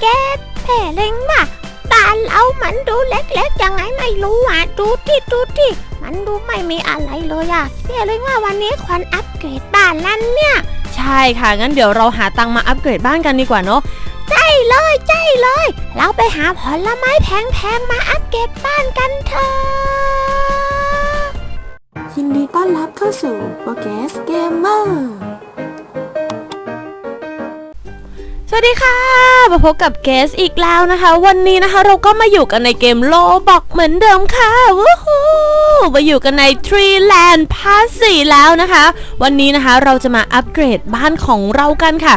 เกตแพ่เล็งว่าบ้านเรามันดูเล็กๆยังไงไม่รู้อะดูที่ดูที่มันดูไม่มีอะไรเลยอะแพ่เล็งว่าวันนี้ควรอัปเกรดบ้านนั้นเนี่ย ใช่ค่ะ งั้นเดี๋ยวเราหาตังค์มาอัปเกรดบ้านกันดีกว่าเนาะใช่เลยใช่เลย เราไปหาผลไม้แพงๆมาอัปเกรดบ้านกันเถอะยินดีต้อนรับเข้าสู่โปรแกสเกมเมอร์ สวัสดีค่ะมาพบกับเกสอีกแล้วนะคะ วันนี้นะคะเราก็มาอยู่กันในเกมโลบอกเหมือนเดิมค่ะวู้ฮู้มาอยู่กันใน Tree Land Pass 4แล้วนะคะ วันนี้นะคะเราจะมาอัปเกรดบ้านของเรากันค่ะ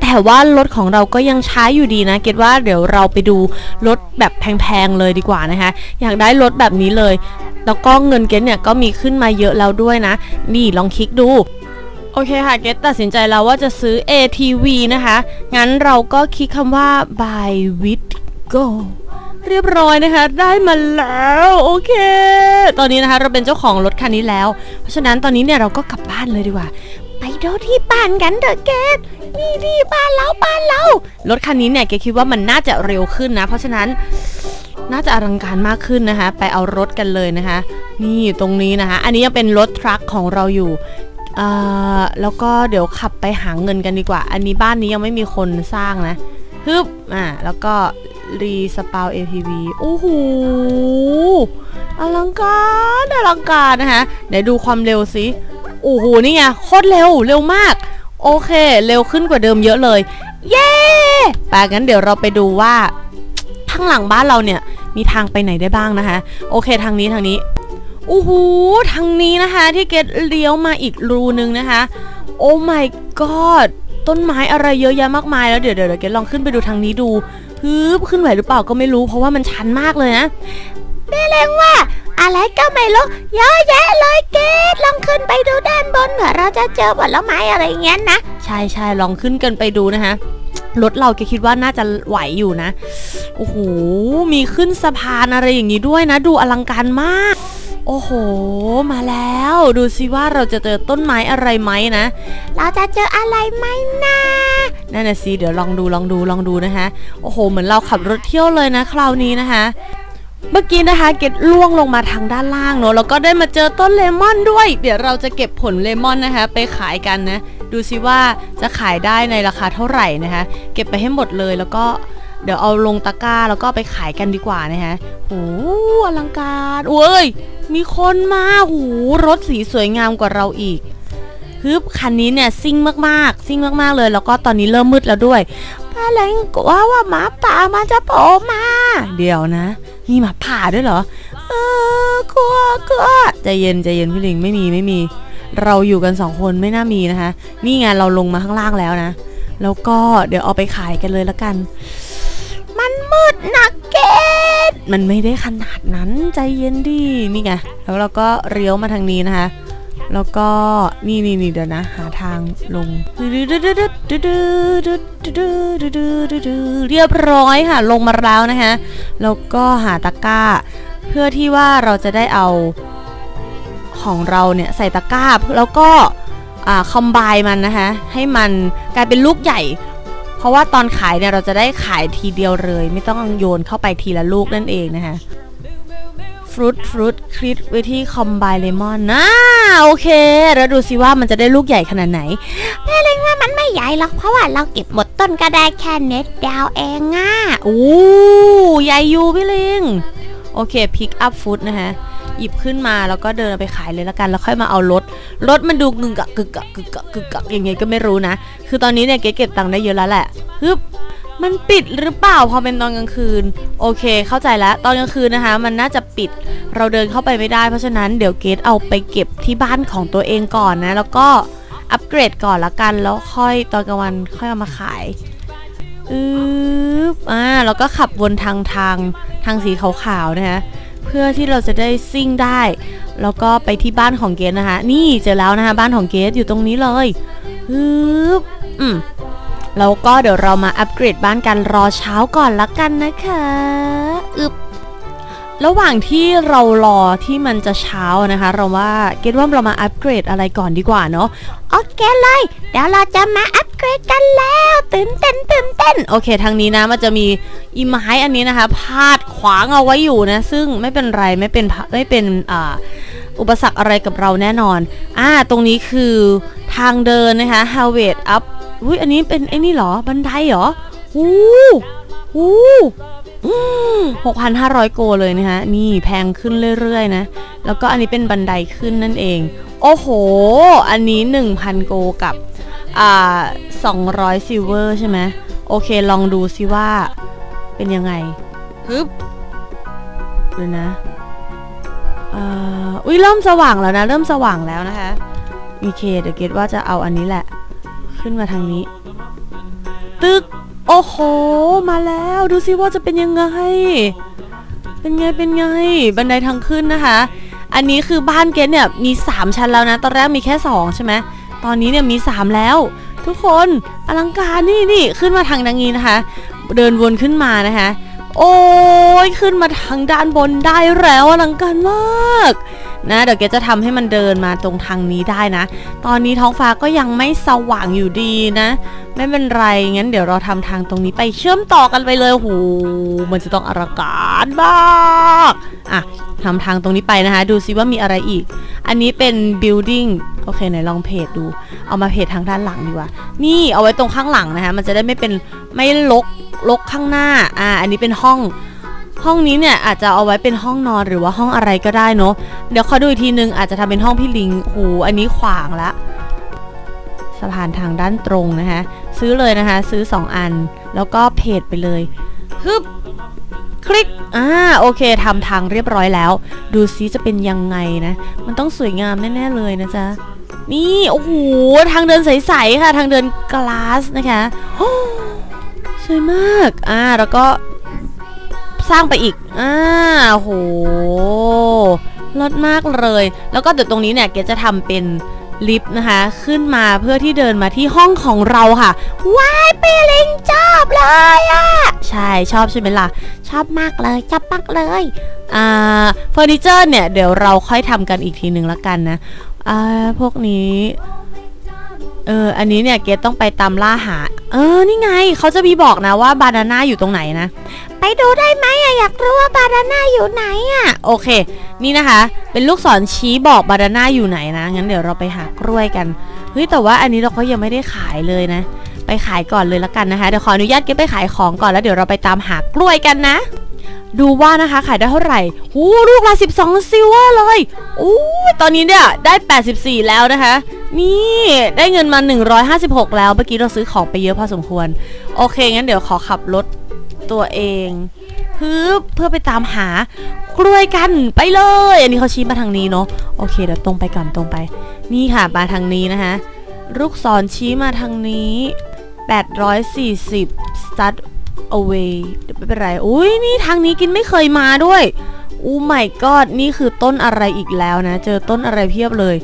แต่ว่ารถของเราก็ยังใช้อยู่ดีนะ เกดว่าเดี๋ยวเราไปดูรถแบบแพงๆเลยดีกว่านะคะ อยากได้รถแบบนี้เลย แล้วก็เงินเกดเนี่ยก็มีขึ้นมาเยอะแล้วด้วยนะ นี่ลองคลิกดู โอเคค่ะเกตตัดสินใจแล้วว่าจะซื้อ ATV นะคะ งั้นเราก็คลิกคำว่า buy with go เรียบร้อยนะคะ ได้มาแล้วโอเค ตอนนี้นะคะเราเป็นเจ้าของรถคันนี้แล้ว เพราะฉะนั้นตอนนี้เนี่ยเราก็กลับบ้านเลยดีกว่า ไปดูที่บ้านกันเถอะเกตนี่นี่บ้านเราบ้านเรารถคันนี้เนี่ยเกคิดว่ามันน่าจะเร็วขึ้นนะ เพราะฉะนั้นน่าจะอลังการมากขึ้นนะคะ ไปเอารถกันเลยนะคะ นี่ตรงนี้นะคะ อันนี้ยังเป็นรถทรัคของเราอยู่ แล้วก็เดี๋ยวขับไปหาเงินกันดีกว่า อันนี้บ้านนี้ยังไม่มีคนสร้างนะฮึบอ่าแล้วก็รีสปาว ATV โอ้โหอลังการอลังการนะคะเดี๋ยวดูความเร็วสิโอ้โหนี่ไงโคตรเร็วเร็วมาก โอเค เร็วขึ้นกว่าเดิมเยอะเลย เย้ไปงั้นเดี๋ยวเราไปดูว่าข้างหลังบ้านเราเนี่ยมีทางไปไหนได้บ้างนะคะ โอเคทางนี้ทางนี้ อ้โหทางนี้นะคะที่เกดเลี้ยวมาอีกรูนึงนะคะ โอ้ my god ต้นไม้อะไรเยอะแยะมากมายแล้วเดี๋ยวเดี๋ยวเกดลองขึ้นไปดูทางนี้ดูฮึบขึ้นไหวหรือเปล่าก็ไม่รู้เพราะว่ามันชันมากเลยนะเล็งว่า อะไรก็ไม่รู้เยอะแยะเลยเกตลองขึ้นไปดูด้านบนเผื่อเราจะเจอผลไม้อะไรอย่างเงี้ยนะใช่ใช่ลองขึ้นกันไปดูนะคะรถเราแกคิดว่าน่าจะไหวอยู่นะ โอ้โห มีขึ้นสะพานอะไรอย่างนี้ด้วยนะ ดูอลังการมาก โอ้โห มาแล้ว ดูสิว่าเราจะเจอต้นไม้อะไรไหมนะ เราจะเจออะไรไหมนะนั่นน่ะสิเดี๋ยวลองดูลองดูลองดูนะคะ โอ้โห เหมือนเราขับรถเที่ยวเลยนะคราวนี้นะคะ เมื่อกี้นะคะ เก็ตล่วงลงมาทางด้านล่างเนอะแล้วก็ได้มาเจอต้นเลมอนด้วย เดี๋ยวเราจะเก็บผลเลมอนนะคะ ไปขายกันนะ ดูสิว่าจะขายได้ในราคาเท่าไหร่นะคะ เก็บไปให้หมดเลยแล้วก็ เดี๋ยวเอาลงตะกร้าแล้วก็ไปขายกันดีกว่านะคะโอ้อลังการเอ้ย มีคนมาหูรถสีสวยงามกว่าเราอีกฮึบคันนี้เนี่ยซิ่งมากๆ ซิ่งมากๆเลย แล้วก็ตอนนี้เริ่มมืดแล้วด้วยป้าเล็งกลัวว่าหมาป่ามันจะโผล่มา เดี๋ยวนะ มีหมาป่าด้วยเหรอ เออกลัวกลัวใจเย็นใจเย็นพี่ลิงไม่มีไม่มี เราอยู่กันสองคนไม่น่ามีนะคะ นี่ไงเราลงมาข้างล่างแล้วนะ แล้วก็เดี๋ยวเอาไปขายกันเลยละกัน มันมืดนะเกตมันไม่ได้ขนาดนั้นใจเย็นดินี่ไงแล้วเราก็เลี้ยวมาทางนี้นะคะ แล้วก็นี่นี่นี่เดี๋ยวนะ หาทางลงเรียบร้อยค่ะ ลงมาแล้วนะคะแล้วก็หาตะกร้า เพื่อที่ว่าเราจะได้เอาของเราเนี่ยใส่ตะกร้าแล้วก็คอมไบมันนะคะให้มันกลายเป็นลูกใหญ่ เพราะว่าตอนขายเนี่ยเราจะได้ขายทีเดียวเลย ไม่ต้องโยนเข้าไปทีละลูกนั่นเองนะคะฟรุตฟรุตคลิดไว้ที่คอมไบเลมอนนะโอเค แล้วดูสิว่ามันจะได้ลูกใหญ่ขนาดไหนแม่เล็งว่ามันไม่ใหญ่หรอกเพราะว่าเราเก็บหมดต้นก็ได้แค่เน็ตดาวเองอะโอ้ใหญ่อยู่พี่ลิง โอเคพิกอัพฟุตนะคะ หยิบขึ้นมาแล้วก็เดินไปขายเลยละกัน แล้วค่อยมาเอารถ รถมันดูกึกกักกึกกักกึกกักกึกกักยังไงก็ไม่รู้นะ คือตอนนี้เนี่ยเก๋เก็บตังค์ได้เยอะแล้วแหละฮึบมันปิดหรือเปล่าพอเป็นตอนกลางคืน โอเค เข้าใจแล้วตอนกลางคืนนะคะ มันน่าจะปิดเราเดินเข้าไปไม่ได้เพราะฉะนั้นเดี๋ยวเกตเอาไปเก็บที่บ้านของตัวเองก่อนนะ แล้วก็อัปเกรดก่อนละกันแล้วค่อยตอนกลางวันค่อยเอามาขายอืบอ่าแล้วก็ขับวนทางทางทางสีขาวๆนะคะ เพื่อที่เราจะได้ซิ่งได้ แล้วก็ไปที่บ้านของเกสนะคะ นี่เจอแล้วนะคะบ้านของเกสอยู่ตรงนี้เลยฮึบอืมแล้วก็เดี๋ยวเรามาอัปเกรดบ้านกันรอเช้าก่อนละกันนะคะอึบระหว่างที่เรารอที่มันจะเช้านะคะ เราว่าเกดว่าเรามาอัปเกรดอะไรก่อนดีกว่าเนาะโอเคเลย เดี๋ยวเราจะมาอัป เกรดกันแล้วตื่นเต้นตื่นเต้นโอเคทางนี้นะมันจะมีอีไม้อันนี้นะคะพาดขวางเอาไว้อยู่นะ ซึ่งไม่เป็นไรไม่เป็นพะไม่เป็นอ่าอุปสรรคอะไรกับเราแน่นอน อ่า ตรงนี้คือทางเดินนะคะ h a l w a y up อุ้ยอันนี้เป็นไอ้นี่หรอ บันไดเหรอหูหูหกพันห้าร้อยโกเลยนะคะ นี่แพงขึ้นเรื่อยๆนะ แล้วก็อันนี้เป็นบันไดขึ้นนั่นเอง โอ้โห อันนี้1,000โกกับ อ่า200ซิลเวอร์ใช่ไหมโอเคลองดูซิว่าเป็นยังไงฮึบดูนะอ่าอุ้ยเริ่มสว่างแล้วนะ เริ่มสว่างแล้วนะคะโอเคเดี๋ยวเกดว่าจะเอาอันนี้แหละ ขึ้นมาทางนี้ ตึก โอ้โห มาแล้วดูซิว่าจะเป็นยังไง เป็นไงเป็นไง บันไดทางขึ้นนะคะ อันนี้คือบ้านเกดเนี่ยมี 3 ชั้นแล้วนะ ตอนแรกมีแค่ 2 ใช่ไหม ตอนนี้เนี่ยมี 3 แล้ว ทุกคนอลังการนี่นี่ขึ้นมาทางดังนี้นะคะ เดินวนขึ้นมานะคะ โอ้ยขึ้นมาทางด้านบนได้แล้วอลังการมากนะเดี๋ยวเกจะทำให้มันเดินมาตรงทางนี้ได้นะ ตอนนี้ท้องฟ้าก็ยังไม่สว่างอยู่ดีนะ ไม่เป็นไร งั้นเดี๋ยวเราทำทางตรงนี้ไปเชื่อมต่อกันไปเลยโหมันจะต้องอลังการมาก อะ ทำทางตรงนี้ไปนะคะ ดูซิว่ามีอะไรอีก อันนี้เป็น building โอเคไหนลองเพจดู เอามาเพจทางด้านหลังดีกว่า นี่เอาไว้ตรงข้างหลังนะคะ มันจะได้ไม่เป็นไม่ลกลกข้างหน้า อ่า อันนี้เป็นห้อง ห้องนี้เนี่ยอาจจะเอาไว้เป็นห้องนอนหรือว่าห้องอะไรก็ได้เนาะ เดี๋ยวขอดูอีกทีนึงอาจจะทำเป็นห้องพี่ลิงโหอันนี้ขวางละสะพานทางด้านตรงนะคะ ซื้อเลยนะคะ ซื้อ 2 อัน แล้วก็เพจไปเลยฮึบ ลิกอ่าโอเคทำทางเรียบร้อยแล้ว ดูซิจะเป็นยังไงนะ มันต้องสวยงามแน่ๆเลยนะจ๊ะ นี่โอ้โหทางเดินใสๆค่ะ ทางเดินกลาสนะคะโอ้สวยมากอ่าแล้วก็สร้างไปอีกอ่าโหลดมากเลย แล้วก็เดี๋ยวตรงนี้เนี่ยเกดจะทำเป็น ลิฟต์นะคะ ขึ้นมาเพื่อที่เดินมาที่ห้องของเราค่ะ ว้ายเปลิงชอบเลยอะใช่ชอบใช่ไหมล่ะ ชอบมากเลยชอบมากเลยอ่าเฟอร์นิเจอร์เนี่ย เดี๋ยวเราค่อยทำกันอีกทีหนึ่งละกันนะอ่าพวกนี้ เออ อันนี้เนี่ยเกดต้องไปตามล่าหา เออ นี่ไง เขาจะมีบอกนะว่าบานาน่าอยู่ตรงไหนนะ ไปดูได้ไหมอะอยากรู้ว่าบานาน่าอยู่ไหนอะโอเค นี่นะคะ เป็นลูกศรชี้บอกบานาน่าอยู่ไหนนะ งั้นเดี๋ยวเราไปหากล้วยกัน เฮ้ย แต่ว่าอันนี้เราก็ยังไม่ได้ขายเลยนะ ไปขายก่อนเลยละกันนะคะ เดี๋ยวขออนุญาตเก็บไปขายของก่อนแล้วเดี๋ยวเราไปตามหากล้วยกันนะ ดูว่านะคะขายได้เท่าไหร่หูลูกละ 12ซิลเวอร์เลยอู้ตอนนี้เนี่ยได้ 84 แล้วนะคะ นี่ได้เงินมา 156 แล้ว เมื่อกี้เราซื้อของไปเยอะพอสมควร โอเค งั้นเดี๋ยวขอขับรถตัวเองฮึบเพื่อไปตามหากล้วยกันไปเลย อันนี้เขาชี้มาทางนี้เนาะ โอเคเดี๋ยวตรงไปก่อนตรงไป นี่ค่ะมาทางนี้นะคะลูกศรชี้มาทางนี้ 840 start away เดี๋ยวไม่เป็นไร อุ้ยนี่ทางนี้กินไม่เคยมาด้วยอู้ไม่กอดนี่คือต้นอะไรอีกแล้วนะ เจอต้นอะไรเพียบเลย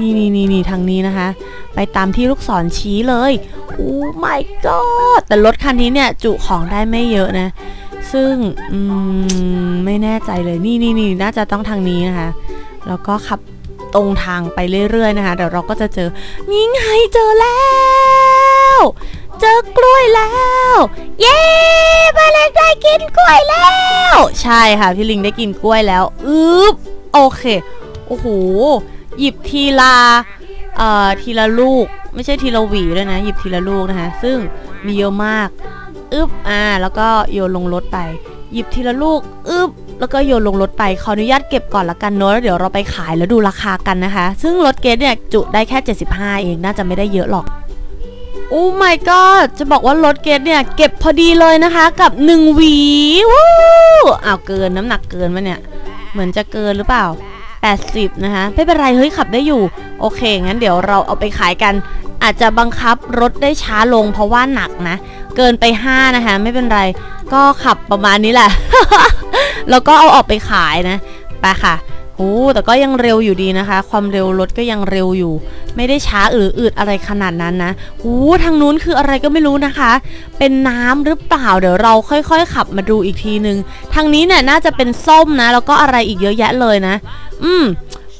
นี่นี่นี่นี่ทางนี้นะคะ ไปตามที่ลูกศรชี้เลยอู้ไม่กอดแต่รถคันนี้เนี่ยจุของได้ไม่เยอะนะ ซึ่งอืมไม่แน่ใจเลยนี่นี่นี่น่าจะต้องทางนี้นะคะ แล้วก็ขับตรงทางไปเรื่อยๆนะคะเดี๋ยวเราก็จะเจอนี่ไงเจอแล้ว เจอกล้วยแล้ว เย้เลิงได้กินกล้วยแล้ว ใช่ค่ะพี่ลิงได้กินกล้วยแล้วอึ๊บโอเค โอ้โห หยิบทีละเอ่อทีละลูก ไม่ใช่ทีละหวีด้วยนะ หยิบทีละลูกนะคะ ซึ่งมีเยอะมากอึ๊บอ่า แล้วก็โยนลงรถไป หยิบทีละลูกอึ๊บแล้วก็โยนลงรถไป ขออนุญาตเก็บก่อนละกันเนอะเดี๋ยวเราไปขายแล้วดูราคากันนะคะ ซึ่งรถเกสเนี่ยจุได้แค่ 75 เอง น่าจะไม่ได้เยอะหรอก โอ้ my god จะบอกว่ารถเกสเนี่ย เก็บพอดีเลยนะคะกับ1หวีวู้อ้าวเกินน้ำหนักเกินวะเนี่ย เหมือนจะเกินหรือเปล่า 80 นะคะไม่เป็นไรเฮ้ยขับได้อยู่ โอเค งั้นเดี๋ยวเราเอาไปขายกัน อาจจะบังคับรถได้ช้าลงเพราะว่าหนักนะ เกินไป 5 นะคะ ไม่เป็นไรก็ขับประมาณนี้แหละ แล้วก็เอาออกไปขายนะไปค่ะ โอ้แต่ก็ยังเร็วอยู่ดีนะคะ ความเร็วรถก็ยังเร็วอยู่ ไม่ได้ช้าหรืออืดอะไรขนาดนั้นนะโอ้ทางนู้นคืออะไรก็ไม่รู้นะคะ เป็นน้ำหรือเปล่า เดี๋ยวเราค่อยๆ ขับมาดูอีกทีนึง ทางนี้เนี่ยน่าจะเป็นส้มนะ แล้วก็อะไรอีกเยอะแยะเลยนะ อืม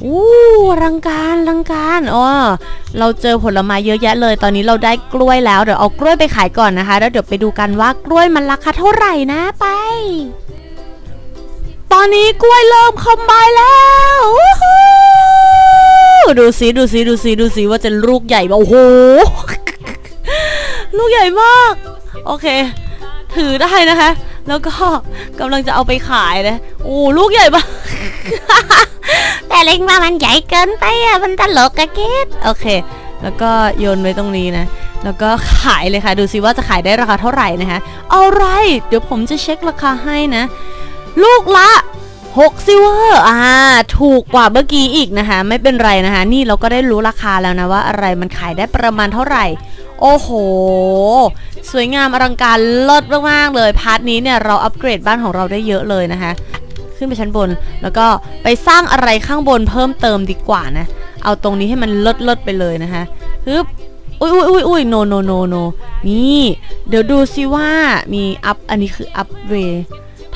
อู้รังการรังการอ๋อเราเจอผลไม้เยอะแยะเลย ตอนนี้เราได้กล้วยแล้ว เดี๋ยวเอากล้วยไปขายก่อนนะคะ แล้วเดี๋ยวไปดูกันว่ากล้วยมันราคาเท่าไหร่นะไป ตอนนี้กล้วยเริ่มคอมไบแล้ววู้ฮู้ดูสิดูสิดูสิดูสิว่าจะลูกใหญ่ป่ะโอ้โหลูกใหญ่มาก โอเค ถือได้นะคะ แล้วก็กำลังจะเอาไปขายนะโอ้ลูกใหญ่มากแต่เล็งว่ามันใหญ่เกินไปอะมันตลกอะเกดโอเค แล้วก็โยนไว้ตรงนี้นะแล้วก็ขายเลยค่ะ ดูซิว่าจะขายได้ราคาเท่าไหร่นะคะ เอาไร เดี๋ยวผมจะเช็คราคาให้นะ ลูกละ6ซิลเวอร์อ่า ถูกกว่าเมื่อกี้อีกนะคะ ไม่เป็นไรนะคะ นี่เราก็ได้รู้ราคาแล้วนะว่าอะไรมันขายได้ประมาณเท่าไหร่ โอ้โห สวยงามอลังการลิศมากๆเลย พาร์ทนี้เนี่ยเราอัปเกรดบ้านของเราได้เยอะเลยนะคะ ขึ้นไปชั้นบน แล้วก็ไปสร้างอะไรข้างบนเพิ่มเติมดีกว่านะ เอาตรงนี้ให้มันลิศเลิศๆไปเลยนะคะฮึบอุ้ยอุ้ยอุ้ยอุ้ยโนโนโนโนนี่ เดี๋ยวดูซิว่ามีอัพ อันนี้คืออัพเว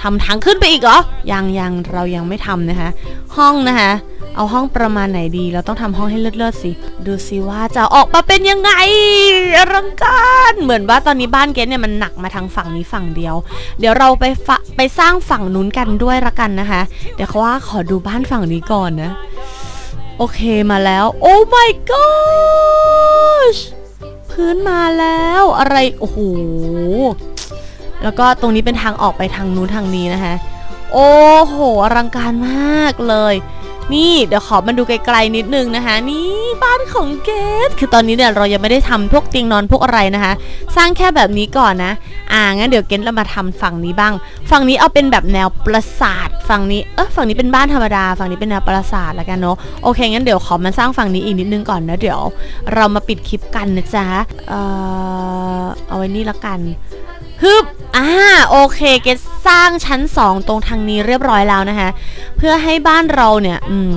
ทำทางขึ้นไปอีกเหรอ ยังยังเรายังไม่ทำนะคะ ห้องนะคะ เอาห้องประมาณไหนดี เราต้องทำห้องให้เลิศๆสิ ดูซิว่าจะออกมาเป็นยังไงอลังการเหมือนว่าตอนนี้บ้านเกสเนี่ยมันหนักมาทางฝั่งนี้ฝั่งเดียว เดี๋ยวเราไปไปสร้างฝั่งนู้นกันด้วยละกันนะคะ เดี๋ยวขว่าขอดูบ้านฝั่งนี้ก่อนนะ โอเคมาแล้ว โอ้ my gosh พื้นมาแล้วอะไร โอ้โห แล้วก็ตรงนี้เป็นทางออกไปทางนู้นทางนี้นะคะ โอ้โหอลังการมากเลย นี่เดี๋ยวขอมาดูไกลๆนิดนึงนะคะ นี่บ้านของเกดคือตอนนี้เนี่ยเรายังไม่ได้ทำพวกเตียงนอนพวกอะไรนะคะ สร้างแค่แบบนี้ก่อนนะ อ่างั้นเดี๋ยวเกดเรามาทำฝั่งนี้บ้าง ฝั่งนี้เอาเป็นแบบแนวปราสาทฝั่งนี้เออฝั่งนี้เป็นบ้านธรรมดา ฝั่งนี้เป็นแนวปราสาทแล้วกันเนาะโอเคงั้นเดี๋ยวขอมาสร้างฝั่งนี้อีกนิดนึงก่อนนะเดี๋ยว เรามาปิดคลิปกันนะจ๊ะเอ่อเอาไว้นี่ละกัน ฮึบอ่าโอเคเกดสร้างชั้น 2 ตรงทางนี้เรียบร้อยแล้วนะคะ เพื่อให้บ้านเราเนี่ย อืม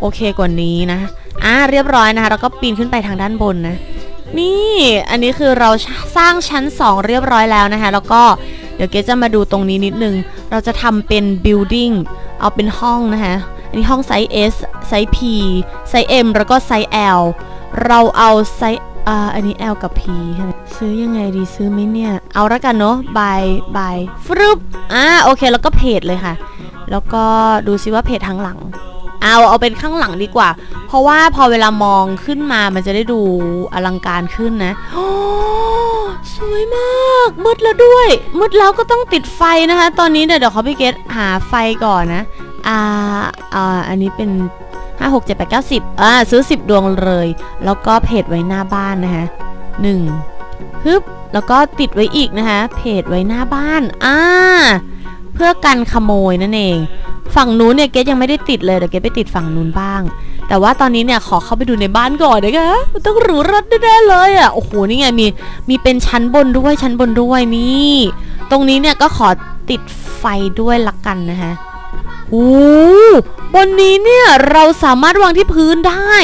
โอเคกว่านี้นะ อ่า เรียบร้อยนะคะ แล้วก็ปีนขึ้นไปทางด้านบนนะ นี่ อันนี้คือเราสร้างชั้น 2 เรียบร้อยแล้วนะคะ แล้วก็เดี๋ยวเกจะมาดูตรงนี้นิดนึง เราจะทำเป็น building เอาเป็นห้องนะคะ อันนี้ห้องไซส์ S ไซส์ P ไซส์ M แล้วก็ไซส์ L เราเอาไซส์ อ่าอันนี้ L กับ P ใช่ไหมซื้อยังไงดีซื้อไหมเนี่ย เอาละกันเนาะบายบายฟรึบอ่าโอเคแล้วก็เพจเลยค่ะ แล้วก็ดูซิว่าเพจทางหลัง เอาเอาเป็นข้างหลังดีกว่า เพราะว่าพอเวลามองขึ้นมามันจะได้ดูอลังการขึ้นนะโอ้สวยมากมืดแล้วด้วยมืดแล้วก็ต้องติดไฟนะคะ ตอนนี้เดี๋ยวเดี๋ยวเขาพี่เกตหาไฟก่อนนะอ่าอ่าอันนี้เป็น 5 6 7 8 9 10อ่าซื้อ10ดวงเลย แล้วก็เพจไว้หน้าบ้านนะคะ1ฮึบแล้วก็ติดไว้อีกนะคะ เพจไว้หน้าบ้านอ่าเพื่อกันขโมยนั่นเอง ฝั่งนู้นเนี่ยเกดยังไม่ได้ติดเลยเดี๋ยวเกดไปติดฝั่งนู้นบ้าง แต่ว่าตอนนี้เนี่ยขอเข้าไปดูในบ้านก่อนนะคะมันต้องหรูหรัดแน่เลยอะโอ้โหนี่ไงมีมีเป็นชั้นบนด้วยชั้นบนด้วยนี่ ตรงนี้เนี่ยก็ขอติดไฟด้วยละกันนะคะ โอ้บนนี้เนี่ยเราสามารถวางที่พื้นได้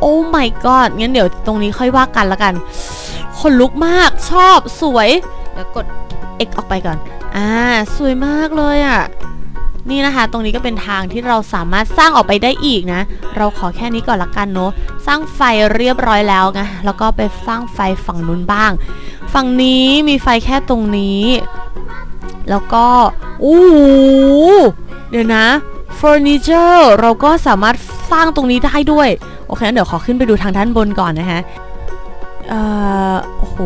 โอ้ my god งั้นเดี๋ยวตรงนี้ค่อยว่ากันละกัน คนลุกมากชอบสวยเดี๋ยวกด X ออกไปก่อน อ่า สวยมากเลยอะ่ะ นี่นะคะ ตรงนี้ก็เป็นทางที่เราสามารถสร้างออกไปได้อีกนะ เราขอแค่นี้ก่อนละกันเนาะ สร้างไฟเรียบร้อยแล้วไง แล้วก็ไปสร้างไฟฝั่งนู้นบ้าง ฝั่งนี้มีไฟแค่ตรงนี้ แล้วก็โอ้ ดี๋ยวนะเฟอร์นิเจอร์เราก็สามารถสร้างตรงนี้ได้ด้วย โอเคงั้นเดี๋ยวขอขึ้นไปดูทางด้านบนก่อนนะคะเอ่อ โอ้โห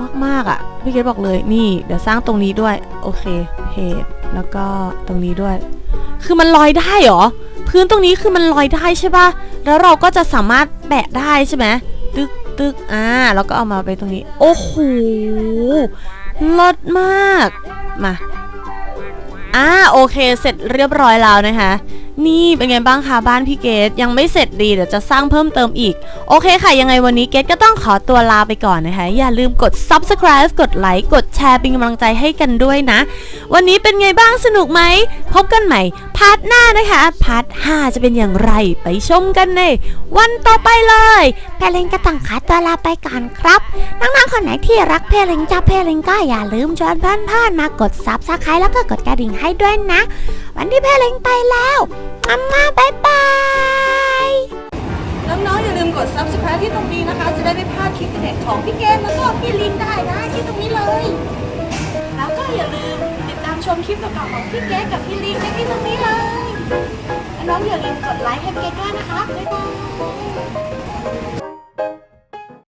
มากมากอะ่ะพี่เกดบอกเลยนี่ เดี๋ยวสร้างตรงนี้ด้วย โอเคเพจแล้วก็ตรงนี้ด้วย คือมันลอยได้เหรอ พื้นตรงนี้คือมันลอยได้ใช่ปะแล้วเราก็จะสามารถแบะได้ใช่ไหมตึกตึกอ่า แล้วก็เอามาไปตรงนี้ โอ้โหลดมาก มา อ่าโอเค เสร็จเรียบร้อยแล้วนะคะ นี่เป็นไงบ้างคะบ้านพี่เกดยังไม่เสร็จดีเดี๋ยวจะสร้างเพิ่มเติมอีก โอเคค่ะ ยังไงวันนี้เกดก็ต้องขอตัวลาไปก่อนนะคะ อย่าลืมกด subscribe กดไลค์กดแชร์เป็นกำลังใจให้กันด้วยนะ วันนี้เป็นไงบ้างสนุกไหม พบกันใหม่พาร์ทหน้านะคะพาร์ท5จะเป็นอย่างไรไปชมกันในวันต่อไปเลยเพลิงก็ต้องขอตัวลาไปก่อนครับน้องๆคนไหนที่รักเพลิงจ้าเพลิงก็อย่าลืมชวนเพื่อนๆมากดซับสไครต์แล้วก็กดกระดิ่งให้ด้วยนะ วันที่เพลิงไปแล้วอัมาบายบายน้องๆอย่าลืมกด subscribe ที่ตรงนี้นะคะ จะได้ไม่พลาดคลิปเด็ดของพี่เกมแล้วก็พี่ลินได้นะที่ตรงนี้เลย แล้วก็อย่าลืมติดตามชมคลิปเก่าๆของพี่เกดกับพี่ลินได้ที่ตรงนี้เลย น้องอย่าลืมกดไลค์ให้เกดด้วยนะคะบ๊ายบาย